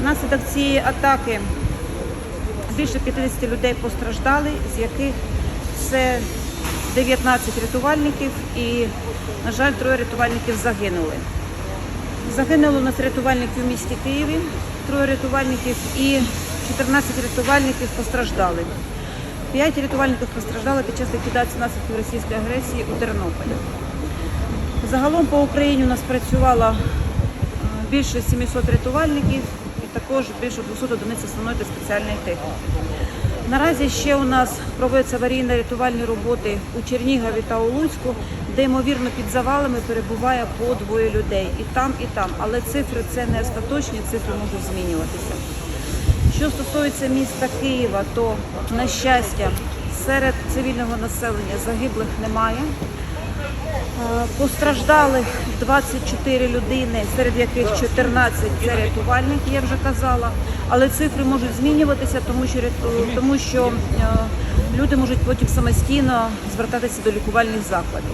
Внаслідок цієї атаки більше 50 людей постраждали, з яких це 19 рятувальників і, на жаль, троє рятувальників загинули. Загинуло у нас рятувальників в місті Києві, троє рятувальників і 14 рятувальників постраждали. П'ять рятувальників постраждали під час ліквідації наслідків російської агресії у Тернополі. Загалом по Україні у нас працювало е, більше 700 рятувальників також більше 200 одиниць основної та спеціальної техніки. Наразі ще у нас проводяться аварійно-рятувальні роботи у Чернігові та у Луцьку, де ймовірно під завалами перебуває по двоє людей. І там, і там. Але цифри це не остаточні, цифри можуть змінюватися. Що стосується міста Києва, то на щастя серед цивільного населення загиблих немає. Е, Постраждалих 24 людини, серед яких 14 це рятувальники, я вже казала. Але цифри можуть змінюватися, тому що тому що е, люди можуть потім самостійно звертатися до лікувальних закладів.